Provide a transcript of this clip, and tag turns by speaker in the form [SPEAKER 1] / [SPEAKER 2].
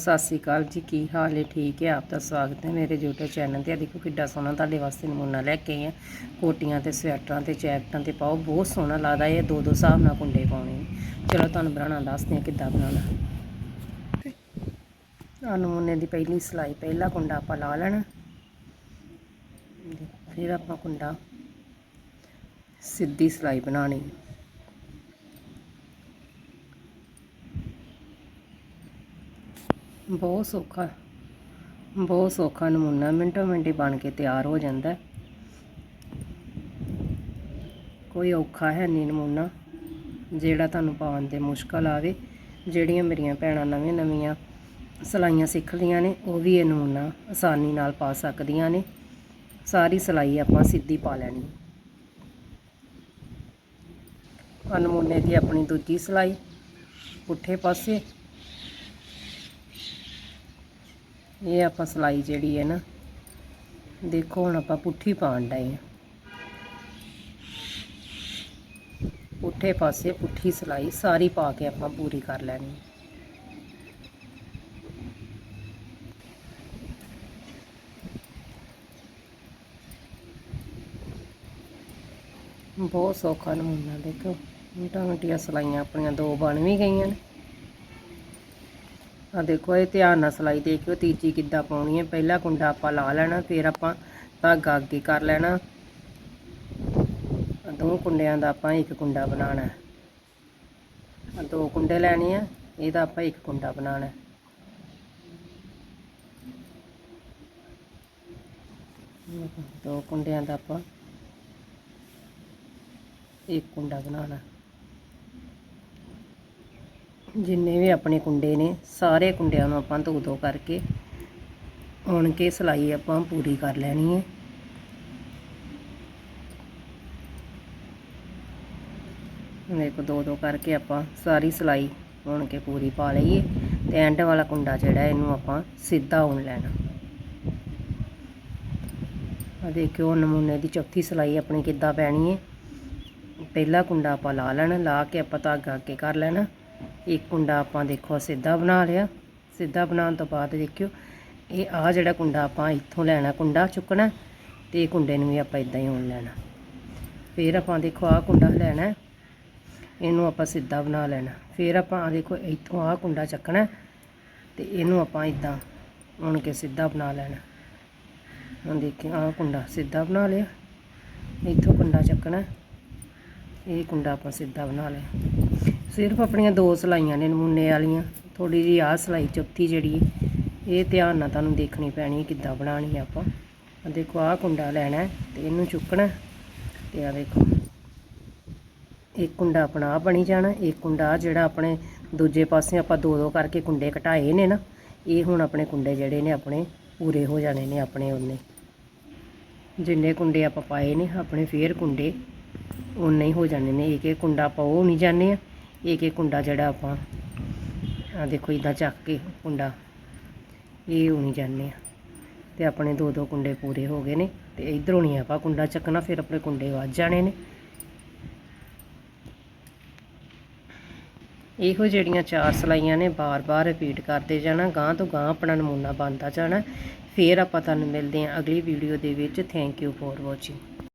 [SPEAKER 1] ਸਤਿ ਸ੍ਰੀ ਅਕਾਲ ਜੀ, ਕੀ ਹਾਲ ਹੈ? ਠੀਕ ਹੈ? ਆਪ ਦਾ ਸਵਾਗਤ ਹੈ ਮੇਰੇ YouTube ਚੈਨਲ ਤੇ। ਆ ਦੇਖੋ ਕਿੱਡਾ ਸੋਹਣਾ ਤੁਹਾਡੇ ਵਾਸਤੇ ਨਮੂਨਾ ਲੈ ਕੇ ਆਈ ਆ ਕੋਟੀਆਂ ਤੇ ਸਵੈਟਰਾਂ ਤੇ ਜੈਕਟਾਂ ਤੇ ਪਾਓ, ਬਹੁਤ ਸੋਹਣਾ ਲੱਗਦਾ ਇਹ। ਦੋ ਦੋ ਹਿਸਾਬ ਨਾਲ ਕੁੰਡੇ ਪਾਉਣੇ ਚਲੋ ਤੁਹਾਨੂੰ ਬਣਾਉਣਾ, ਦੱਸਦੇ ਆ ਕਿੱਦਾਂ ਬਣਾਉਣਾ। ਆ ਨਮੂਨੇ ਦੀ ਪਹਿਲੀ ਸਿਲਾਈ, ਪਹਿਲਾ ਕੁੰਡਾ ਆਪਾਂ ਲਾ ਲੈਣਾ। ਫਿਰ ਆਪਾਂ ਕੁੰਡਾ ਸਿੱਧੀ ਸਿਲਾਈ ਬਣਾਉਣੀ। ਬਹੁਤ ਸੌਖਾ ਬਹੁਤ ਸੌਖਾ ਨਮੂਨਾ ਮਿੰਟੋ ਮਿੰਟੀ ਬਣ ਕੇ ਤਿਆਰ ਹੋ ਜਾਂਦਾ। ਕੋਈ ਔਖਾ ਹੈ ਨਹੀਂ ਨਮੂਨਾ, ਜਿਹੜਾ ਤੁਹਾਨੂੰ ਪਾਉਣ 'ਤੇ ਮੁਸ਼ਕਲ ਆਵੇ। ਜਿਹੜੀਆਂ ਮੇਰੀਆਂ ਭੈਣਾਂ ਨਵੇਂ ਨਵੀਆਂ ਸਿਲਾਈਆਂ ਸਿੱਖਦੀਆਂ ਨੇ, ਉਹ ਵੀ ਇਹ ਨਮੂਨਾ ਆਸਾਨੀ ਨਾਲ ਪਾ ਸਕਦੀਆਂ ਨੇ। ਸਾਰੀ ਸਿਲਾਈ ਆਪਾਂ ਸਿੱਧੀ ਪਾ ਲੈਣੀ। ਆ ਨਮੂਨੇ ਦੀ ਆਪਣੀ ਦੂਜੀ ਸਿਲਾਈ, ਪੁੱਠੇ ਪਾਸੇ ਇਹ ਆਪਾਂ ਸਿਲਾਈ ਜਿਹੜੀ ਹੈ ਨਾ, ਦੇਖੋ ਹੁਣ ਆਪਾਂ ਪੁੱਠੀ ਪਾਉਣ ਡਏ ਆ ਪੁੱਠੇ ਪਾਸੇ ਪੁੱਠੀ ਸਿਲਾਈ ਸਾਰੀ ਪਾ ਕੇ ਆਪਾਂ ਪੂਰੀ ਕਰ ਲੈਣੀ। ਬਹੁਤ ਸੌਖਾ ਨਮੂਨਾ ਦੇਖੋ ਮਿੰਟਾਂ ਮਿੰਟੀਆਂ ਸਿਲਾਈਆਂ ਆਪਣੀਆਂ ਦੋ ਬਣ ਵੀ ਗਈਆਂ ਨੇ। ਆ ਦੇਖੋ, ਇਹ ਧਿਆਨ ਨਾਲ ਸਿਲਾਈ ਦੇਖਿਓ, ਤੀਜੀ ਕਿੱਦਾਂ ਪਾਉਣੀ ਹੈ। ਪਹਿਲਾ ਕੁੰਡਾ ਆਪਾਂ ਲਾ ਲੈਣਾ, ਫਿਰ ਆਪਾਂ ਧਾਗਾ ਅੱਗੇ ਕਰ ਲੈਣਾ। ਦੋ ਕੁੰਡਿਆਂ ਦਾ ਆਪਾਂ ਇੱਕ ਕੁੰਡਾ ਬਣਾਉਣਾ ਹੈ। ਦੋ ਕੁੰਡੇ ਲੈਣੇ ਆ, ਇਹਦਾ ਆਪਾਂ ਇੱਕ ਕੁੰਡਾ ਬਣਾਉਣਾ ਦੋ ਕੁੰਡਿਆਂ ਦਾ ਆਪਾਂ ਇੱਕ ਕੁੰਡਾ ਬਣਾਉਣਾ ਜਿੰਨੇ ਵੀ ਆਪਣੇ ਕੁੰਡੇ ਨੇ, ਸਾਰੇ ਕੁੰਡਿਆਂ ਨੂੰ ਆਪਾਂ ਧੋ ਦੋ ਕਰਕੇ ਉਣ ਕੇ ਸਿਲਾਈ ਆਪਾਂ ਪੂਰੀ ਕਰ ਲੈਣੀ ਹੈ। ਦੇਖੋ ਦੋ ਦੋ ਕਰਕੇ ਆਪਾਂ ਸਾਰੀ ਸਿਲਾਈ ਉਣ ਕੇ ਪੂਰੀ ਪਾ ਲਈਏ ਤੇ ਐਂਡ ਵਾਲਾ ਕੁੰਡਾ ਜਿਹੜਾ ਇਹਨੂੰ ਆਪਾਂ ਸਿੱਧਾ ਉਣ ਲੈਣਾ। ਆ ਦੇਖਿਓ ਨਮੂਨੇ ਦੀ ਚੌਥੀ ਸਿਲਾਈ ਆਪਣੀ ਕਿੱਦਾਂ ਪੈਣੀ ਹੈ। ਪਹਿਲਾ ਕੁੰਡਾ ਆਪਾਂ ਲਾ ਲੈਣਾ, ਲਾ ਕੇ ਆਪਾਂ ਧਾਗਾ ਅੱਗੇ ਕਰ ਲੈਣਾ। ਇੱਕ ਕੁੰਡਾ ਆਪਾਂ ਦੇਖੋ ਸਿੱਧਾ ਬਣਾ ਲਿਆ। ਸਿੱਧਾ ਬਣਾਉਣ ਤੋਂ ਬਾਅਦ ਦੇਖਿਓ, ਇਹ ਆ ਜਿਹੜਾ ਕੁੰਡਾ ਆਪਾਂ ਇੱਥੋਂ ਲੈਣਾ, ਕੁੰਡਾ ਚੁੱਕਣਾ, ਤੇ ਇਹ ਕੁੰਡੇ ਨੂੰ ਵੀ ਆਪਾਂ ਇਦਾਂ ਹੀ ਹੋਣ ਲੈਣਾ। ਫਿਰ ਆਪਾਂ ਦੇਖੋ ਆ ਕੁੰਡਾ ਲੈਣਾ, ਇਹਨੂੰ ਆਪਾਂ ਸਿੱਧਾ ਬਣਾ ਲੈਣਾ। ਫਿਰ ਆਪਾਂ ਆ ਦੇਖੋ ਇੱਥੋਂ ਆ ਕੁੰਡਾ ਚੱਕਣਾ, ਤੇ ਇਹਨੂੰ ਆਪਾਂ ਇਦਾਂ ਉਣ ਕੇ ਸਿੱਧਾ ਬਣਾ ਲੈਣਾ। ਹੁਣ ਦੇਖਿਓ ਆ ਕੁੰਡਾ ਸਿੱਧਾ ਬਣਾ ਲਿਆ, ਇੱਥੋਂ ਕੁੰਡਾ ਚੱਕਣਾ, ਇਹ ਕੁੰਡਾ ਆਪਾਂ ਸਿੱਧਾ ਬਣਾ ਲਿਆ। ਸਿਰਫ ਆਪਣੀਆਂ ਦੋ ਸਲਾਈਆਂ ਨੇ ਨਮੂਨੇ ਵਾਲੀਆਂ। ਥੋੜੀ ਜਿਹੀ ਆਹ ਸਲਾਈ ਚੌਥੀ ਜਿਹੜੀ ਇਹ ਧਿਆਨ ਨਾਲ ਤੁਹਾਨੂੰ ਦੇਖਣੀ ਪੈਣੀ ਕਿੱਦਾਂ ਬਣਾਉਣੀ ਆਪਾਂ। ਆਹ ਦੇਖੋ, ਆਹ ਕੁੰਡਾ ਲੈਣਾ ਹੈ ਤੇ ਇਹਨੂੰ ਚੁੱਕਣਾ ਤੇ ਆ ਦੇਖੋ, ਇੱਕ ਕੁੰਡਾ ਆਪਣਾ ਆ ਬਣੀ ਜਾਣਾ ਇੱਕ ਕੁੰਡਾ ਆਹ ਜਿਹੜਾ ਆਪਣੇ ਦੂਜੇ ਪਾਸੇ ਆਪਾਂ ਦੋ ਦੋ ਕਰਕੇ ਕੁੰਡੇ ਘਟਾਏ ਨੇ ਨਾ, ਇਹ ਹੁਣ ਆਪਣੇ ਕੁੰਡੇ ਜਿਹੜੇ ਨੇ ਆਪਣੇ ਪੂਰੇ ਹੋ ਜਾਣੇ ਨੇ ਆਪਣੇ ਉਹਨੇ ਜਿੰਨੇ ਕੁੰਡੇ ਆਪਾਂ ਪਾਏ ਨੇ, ਆਪਣੇ ਫੇਰ ਕੁੰਡੇ ਉਨੇ ਹੀ ਹੋ ਜਾਣੇ ਨੇ ਇੱਕ ਇੱਕ ਕੁੰਡਾ ਆਪਾਂ ਉਹ ਨਹੀਂ ਜਾਣੇ ਆ ਇੱਕ ਇੱਕ ਕੁੰਡਾ ਜਿਹੜਾ ਆਪਾਂ ਆ ਦੇਖੋ ਇਦਾਂ ਚੱਕ ਕੇ ਕੁੰਡਾ, ਇਹ ਹੋਣੀ ਜਾਂਦੇ ਆ। ਤੇ ਆਪਣੇ ਦੋ ਦੋ ਕੁੰਡੇ ਪੂਰੇ ਹੋ ਗਏ ਨੇ, ਤੇ ਇਧਰੋਂ ਨਹੀਂ ਆਪਾਂ ਕੁੰਡਾ ਚੱਕਣਾ, ਫਿਰ ਆਪਣੇ ਕੁੰਡੇ ਵੱਜ ਜਾਣੇ ਨੇ। ਇਹੋ ਜਿਹੜੀਆਂ ਚਾਰ ਸਲਾਈਆਂ ਨੇ, ਬਾਰ-ਬਾਰ ਰਿਪੀਟ ਕਰਦੇ ਜਾਣਾ ਗਾਂ ਤੋਂ ਗਾਂ ਆਪਣਾ ਨਮੂਨਾ ਬਣਦਾ ਜਾਣਾ। ਫਿਰ ਆਪਾਂ ਤੁਹਾਨੂੰ ਮਿਲਦੇ ਹਾਂ ਅਗਲੀ ਵੀਡੀਓ ਦੇ ਵਿੱਚ। Thank you for watching